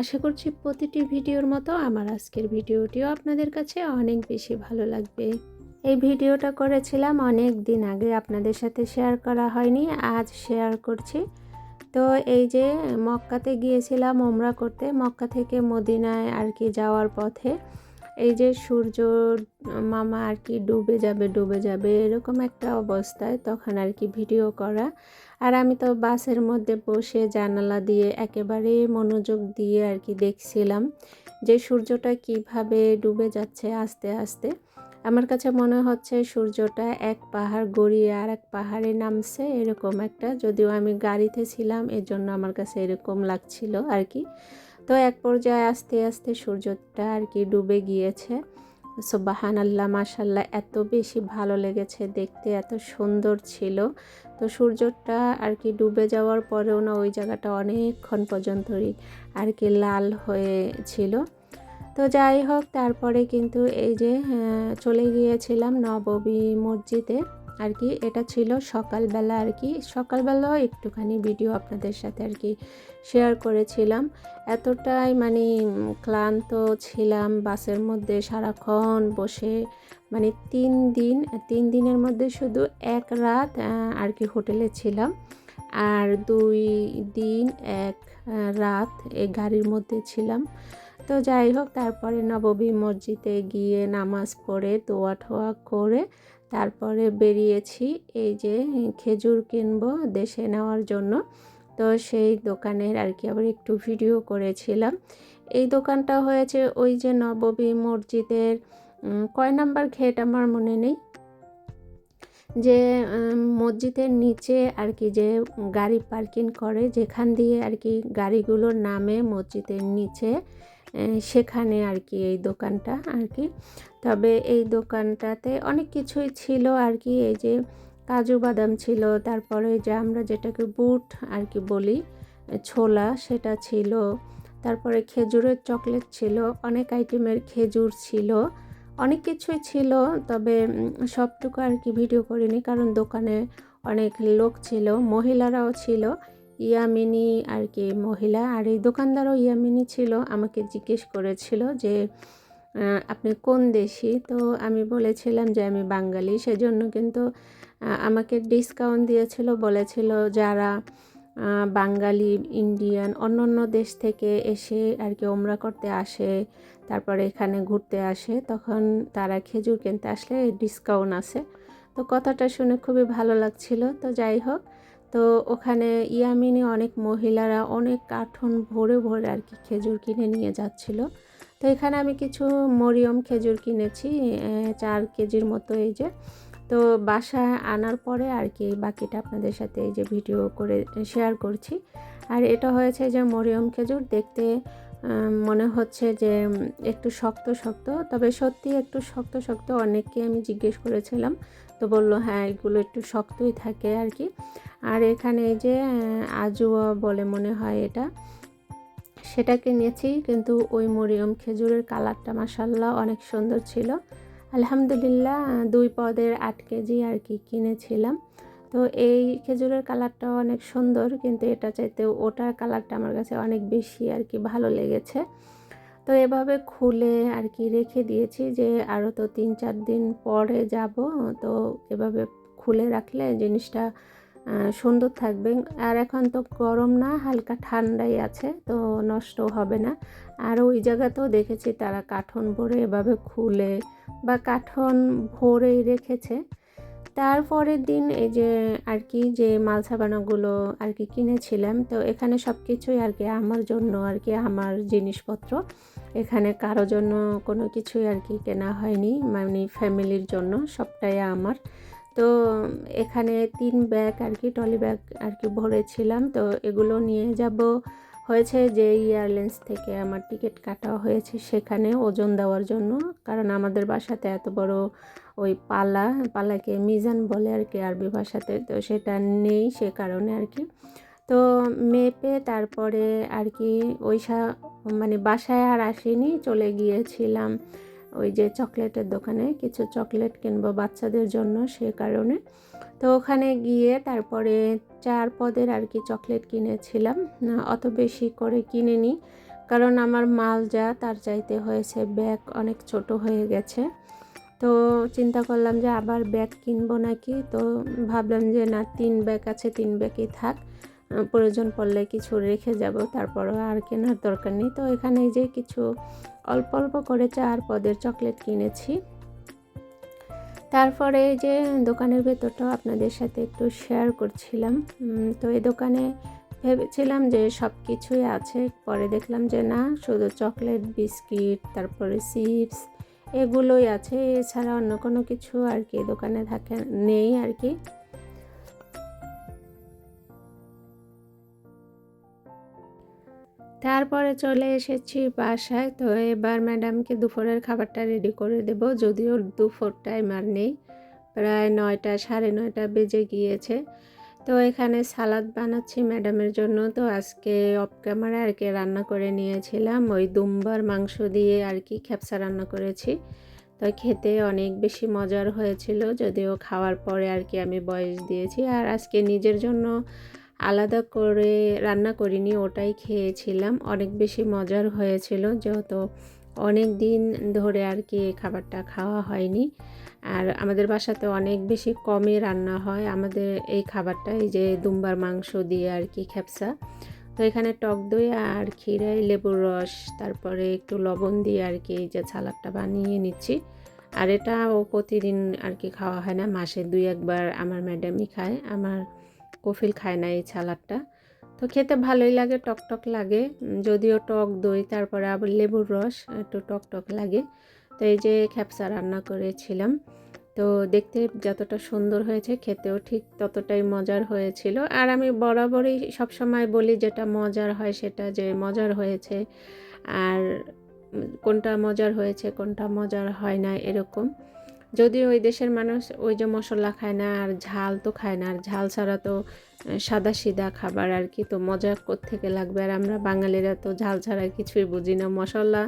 আশা করছি প্রতিটি ভিডিওর মতো আমার আজকের ভিডিওটিও আপনাদের কাছে অনেক বেশি ভালো লাগবে। এই ভিডিওটা করেছিলাম অনেক দিন আগে, আপনাদের সাথে শেয়ার করা হয়নি, আজ শেয়ার করছি। তো এই যে মক্কাতে গিয়েছিলাম ওমরা করতে, মক্কা থেকে মদিনায় আর কি যাওয়ার পথে, এই যে সূর্য মামা আর কি ডুবে যাবে ডুবে যাবে, এরকম একটা অবস্থায় তখন আর কি ভিডিও করা। আর আমি তো বাসের মধ্যে বসে জানালা দিয়ে একেবারে মনোযোগ দিয়ে আর কি দেখছিলাম যে সূর্যটা কীভাবে ডুবে যাচ্ছে আস্তে আস্তে। আমার কাছে মনে হচ্ছে সূর্যটা এক পাহাড় গড়িয়ে আর এক পাহাড়ে নামছে এরকম একটা। যদিও আমি গাড়িতে ছিলাম এর জন্য আমার কাছে এরকম লাগছিল আর কি। তো এক পর্যায়ে আস্তে আস্তে সূর্যটা আর কি ডুবে গিয়েছে। সোবাহান আল্লাহ মাসাল্লাহ এত বেশি ভালো লেগেছে, দেখতে এত সুন্দর ছিল। তো সূর্যটা আর কি ডুবে যাওয়ার পরেও না ওই জায়গাটা অনেকক্ষণ পর্যন্তই আর কি লাল হয়েছিল তো যাই হোক, তারপরে কিন্তু এই যে চলে গিয়েছিলাম নববী মসজিদে। আর কি, এটা ছিল সকালবেলা আর কি। সকালবেলাও একটুখানি ভিডিও আপনাদের সাথে আর কি শেয়ার করেছিলাম। এতটাই মানে ক্লান্ত ছিলাম বাসের মধ্যে সারাক্ষণ বসে। মানে তিন দিন, তিন দিনের মধ্যে শুধু এক রাত আর কি হোটেলে ছিলাম। আর দুই দিন এক রাত এই গাড়ির মধ্যে ছিলাম। তো যাই হোক, তারপরে নববী মসজিদে গিয়ে নামাজ পড়ে দোয়া ঠোয়া করে তারপরে বেরিয়েছি, এই যে খেজুর কিনবো দেশে নেওয়ার জন্য। তো সেই দোকানের আর কি আবার একটু ভিডিও করেছিলাম। এই দোকানটা হয়েছে ওই যে নববী মসজিদের কয় নাম্বার ঘেট আমার মনে নেই? যে মসজিদের নিচে আর কি যে গাড়ি পার্কিং করে, যেখান দিয়ে আর কি গাড়িগুলোর নামে মসজিদের নিচে সেখানে আর কি এই দোকানটা আর কি তবে এই দোকানটাতে অনেক কিছুই ছিল আর কি এই যে কাজু বাদাম ছিল, তারপরে যে আমরা যেটাকে বুট আর কি বলি ছোলা সেটা ছিল, তারপরে খেজুরের চকলেট ছিল, অনেক আইটেমের খেজুর ছিল, অনেক কিছুই ছিল, তবে সবটুকু আর কি ভিডিও করিনি, কারণ দোকানে অনেক লোক ছিল, মহিলারাও ছিল। ইয়ামিনী আর কি মহিলা আর এই দোকানদারও ইয়ামিনী ছিল, আমাকে জিজ্ঞেস করেছিল যে আপনি কোন দেশি? তো আমি বলেছিলাম যে আমি বাঙালি, সেজন্য কিন্তু আমাকে ডিসকাউন্ট দিয়েছিল, বলেছিল যারা বাঙালি ইন্ডিয়ান অন্য অন্য দেশ থেকে এসে আর কি ওমরা করতে আসে, তারপরে এখানে ঘুরতে আসে, তখন তারা খেজুর কিনতে আসলে ডিসকাউন্ট আছে। তো কথাটা শুনে খুবই ভালো লাগছিল। তো যাই হোক তো ওখানে ইয়ামিনী অনেক মহিলারা অনেক কার্টন ভরে ভরে আর কি খেজুর কিনে নিয়ে যাচ্ছিল। তো এখানে আমি কিছু মরিয়ম খেজুর কিনেছি চার কেজির মতো এই যে। তো বাসায় আনার পরে আর কি বাকিটা আপনাদের সাথে এই যে ভিডিও করে শেয়ার করছি। আর এটা হয়েছে যে মরিয়ম খেজুর দেখতে মনে হচ্ছে যে একটু শক্ত শক্ত। তবে সত্যি একটু শক্ত শক্ত অনেককে আমি জিজ্ঞেস করেছিলাম। তো বলল হ্যাঁ এগুলো একটু শক্তই থাকে আর কি আর এখানে এই যে আজুয়া বলে মনে হয় এটা সেটা কিনেছি কিন্তু ওই মরিয়ম খেজুরের কালারটা মাসাল্লাহ অনেক সুন্দর ছিল। আলহামদুলিল্লাহ, দুই পদের আট কেজি আর কি কিনেছিলাম। তো এই খেজুরের কালারটা অনেক সুন্দর, কিন্তু এটা চাইতে ওটার কালারটা আমার কাছে অনেক বেশি আর কি ভালো লেগেছে। তো এভাবে খুলে আর কি রেখে দিয়েছি যে আরও তো তিন চার দিন পরে যাব, তো এভাবে খুলে রাখলে জিনিসটা সুন্দর থাকবে। আর এখন তো গরম না, হালকা ঠান্ডাই আছে, তো নষ্ট হবে না। আর ওই জায়গাতেও দেখেছি তারা কাঠন ভরে এভাবে খুলে বা কাঠন ভরেই রেখেছে। তারপরের দিন এই যে আর কি, যে মাল সাবানাগুলো আর কি কিনেছিলাম, তো এখানে সব কিছুই আর কি আমার জন্য, আর কি আমার জিনিসপত্র। এখানে কারও জন্য কোনো কিছুই আর কি কেনা হয়নি মানে ফ্যামিলির জন্য সবটাই আমার। তো এখানে তিন ব্যাগ আর কি টলি ব্যাগ আর কি ভরেছিলাম, তো এগুলো নিয়ে যাব। হয়েছে যে এয়ারলাইন্স থেকে আমার টিকিট কাটা হয়েছে সেখানে ওজন দেওয়ার জন্য। কারণ আমাদের বাসাতে এত বড় ওই পালা, পালাকে মিজান বলে আর কি আরবি ভাষাতে, তো সেটা নেই সে কারণে আর কি। তো মেপে তারপরে আর কি ওই মানে বাসায় আর আসিনি, চলে গিয়েছিলাম। ওই যে চকলেটের দোকানে কিছু চকলেট কিনবো বাচ্চাদের জন্য সে কারণে। তো ওখানে গিয়ে তারপরে চার পদের আর কি চকলেট কিনেছিলাম। অত বেশি করে কিনে নিই কারণ আমার মাল যা, তার চাইতে হয়েছে ব্যাগ অনেক ছোট হয়ে গেছে। তো চিন্তা করলাম যে আবার ব্যাগ কিনবো নাকি? তো ভাবলাম যে না, তিন ব্যাগ আছে, তিন ব্যাগই থাক। প্রয়োজন পড়লে কিছু রেখে যাব, তারপরও আর কেনার দরকার নেই। তো এখানে যে কিছু অল্প অল্প করে চার পদের চকলেট কিনেছি। তারপরে যে দোকানের ভেতরটাও আপনাদের সাথে একটু শেয়ার করছিলাম। তো এই দোকানে ভেবেছিলাম যে সব কিছুই আছে। পরে দেখলাম যে না, শুধু চকলেট, বিস্কিট, তারপরে চিপস এগুলোই আছে। এছাড়া অন্য কোনো কিছু আর কি দোকানে থাকে, নেই আর কি। তারপরে চলে এসেছি বাসায়। তো এবার ম্যাডামকে দুপুরের খাবারটা রেডি করে দেব। যদিও দুপুর টাইম আর নেই। প্রায় নয়টা, সাড়ে নয়টা বেজে গিয়েছে। তো এখানে সালাদ বানাচ্ছি ম্যাডামের জন্য। তো আজকে অফ ক্যামেরা আর কি রান্না করে নিয়েছিলাম। ওই দুম্বার মাংস দিয়ে আর কি খ্যাপসা রান্না করেছি। তো খেতে অনেক বেশি মজার হয়েছিল। যদিও খাওয়ার পরে আর কি আমি বয়স দিয়েছি। আর আজকে নিজের জন্য আলাদা করে রান্না করিনি, ওটাই খেয়েছিলাম। অনেক বেশি মজার হয়েছিল, যেহেতু অনেক দিন ধরে আর কি খাবারটা খাওয়া হয়নি। আর আমাদের বাসাতে অনেক বেশি কমই রান্না হয়। আমাদের এই খাবারটা, এই যে দুম্বার মাংস দিয়ে আর কি খ্যাপসা। তো এখানে টক দই আর ক্ষীরাই লেবুর রস, তারপরে একটু লবণ দিয়ে আর কি এই যে সালাডটা বানিয়ে নিচ্ছি। আর এটা ও প্রতিদিন আর কি খাওয়া হয় না, মাসে দুই একবার আমার ম্যাডামই খায়। আমার কফিল খায় না এই সালাডটা তো খেতে ভালোই লাগে, টক টক লাগে। যদিও টক দই, তারপরে আবার লেবুর রস, একটু টক টক লাগে। তো এই যে খ্যাপসা রান্না করেছিলাম, তো দেখতে যতটা সুন্দর হয়েছে, খেতেও ঠিক ততটাই মজার হয়েছিল। আর আমি বরাবরই সবসময় বলি, যেটা মজার হয় সেটা যে মজার হয়েছে, আর কোনটা মজার হয়েছে, কোনটা মজার হয় না, এরকম। যদিও ওই দেশের মানুষ ওই যে মশলা খায় না, আর ঝাল তো খায় না, আর ঝাল ছাড়া তো সাদা সিদা খাবার আর কি, তো মজা থেকে লাগবে? আর আমরা বাঙালিরা তো ঝাল ছাড়া কিছুই বুঝি না, মশলা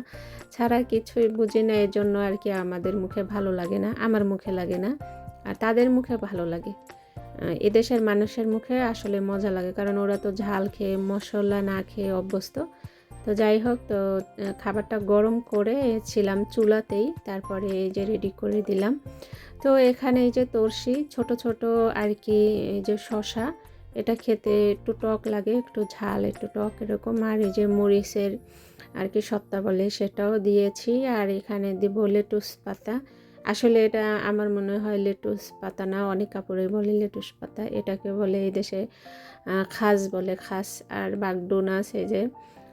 ছাড়া কিছুই বুঝি না এর জন্য আর কি আমাদের মুখে ভালো লাগে না, আমার মুখে লাগে না, আর তাদের মুখে ভালো লাগে। এদেশের মানুষের মুখে আসলে মজা লাগে, কারণ ওরা তো ঝাল খেয়ে, মশলা না খেয়ে অভ্যস্ত। তো যাই হোক, তো খাবারটা গরম করে ছিলাম চুলাতেই, তারপরে এই যে রেডি করে দিলাম। তো এখানে এই যে তরসি, ছোট ছোট আর কি, এই যে শশা এটা খেতে একটু টক লাগে, একটু ঝাল, একটু টক এরকম। আর এই যে মরিচের আর কি সত্তা বলে সেটাও দিয়েছি। আর এখানে দিব লেটুস পাতা। আসলে এটা আমার মনে হয় লেটুস পাতা না, অনেক কাপড়ে বলে লেটুস পাতা। এটাকে বলে এই দেশে খাস বলে, খাস আর বাগডোনাস এই যে।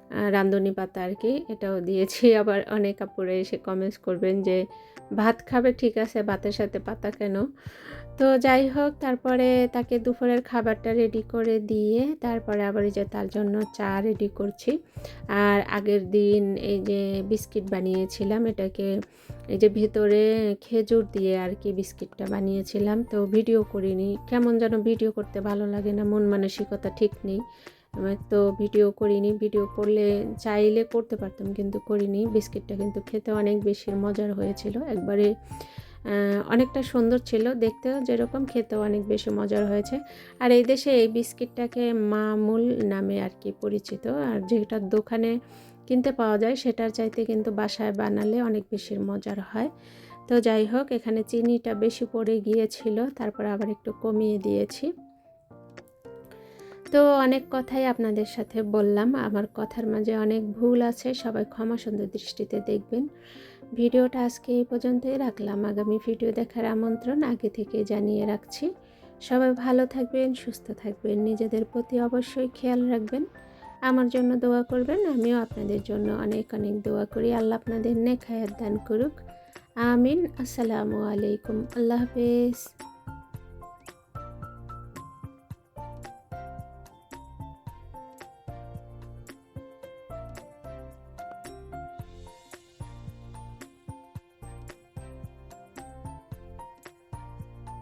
রান্ধনি পাতা আর কি, এটাও দিয়েছি। আবার অনেক কাপড়ে এসে কমেন্টস করবেন যে, ভাত খাবে ঠিক আছে, ভাতের সাথে পাতা কেন? তো যাই হোক, তারপরে তাকে দুপুরের খাবারটা রেডি করে দিয়ে, তারপরে আবার এই যে তার জন্য চা রেডি করছি। আর আগের দিন এই যে বিস্কিট বানিয়েছিলাম, এটাকে এই যে ভেতরে খেজুর দিয়ে আর কি বিস্কিটটা বানিয়েছিলাম। তো ভিডিও করিনি, কেমন যেন ভিডিও করতে ভালো লাগে না, মন মানসিকতা ঠিক নেই। তো ভিডিও করিনি, ভিডিও করলে চাইলে করতে পারতাম কিন্তু করিনি। বিস্কিটটা কিন্তু খেতে অনেক বেশি মজার হয়েছিল। একবারে অনেকটা সুন্দর ছিল দেখতেও যেরকম, খেতেও অনেক বেশি মজার হয়েছে। আর এই দেশে এই বিস্কিটটাকে মামুল নামে আর কি পরিচিত। আর যেটা দোকানে কিনতে পাওয়া যায় সেটার চাইতে কিন্তু বাসায় বানালে অনেক বেশি মজার হয়। তো যাই হোক, এখানে চিনিটা বেশি পড়ে গিয়েছিল, তারপর আবার একটু কমিয়ে দিয়েছি। তো অনেক কথাই আপনাদের সাথে বললাম। আমার কথার মাঝে অনেক ভুল আছে, সবাই ক্ষমা সুন্দর দৃষ্টিতে দেখবেন। ভিডিওটা আজকে এই পর্যন্তই রাখলাম। আগামী ভিডিও দেখার আমন্ত্রণ আগে থেকে জানিয়ে রাখছি। সবাই ভালো থাকবেন, সুস্থ থাকবেন, নিজেদের প্রতি অবশ্যই খেয়াল রাখবেন। আমার জন্য দোয়া করবেন, আমিও আপনাদের জন্য অনেক অনেক দোয়া করি। আল্লাহ আপনাদের নেখায়াত দান করুক। আমিন। আসসালামু আলাইকুম। আল্লাহ হাফেজ।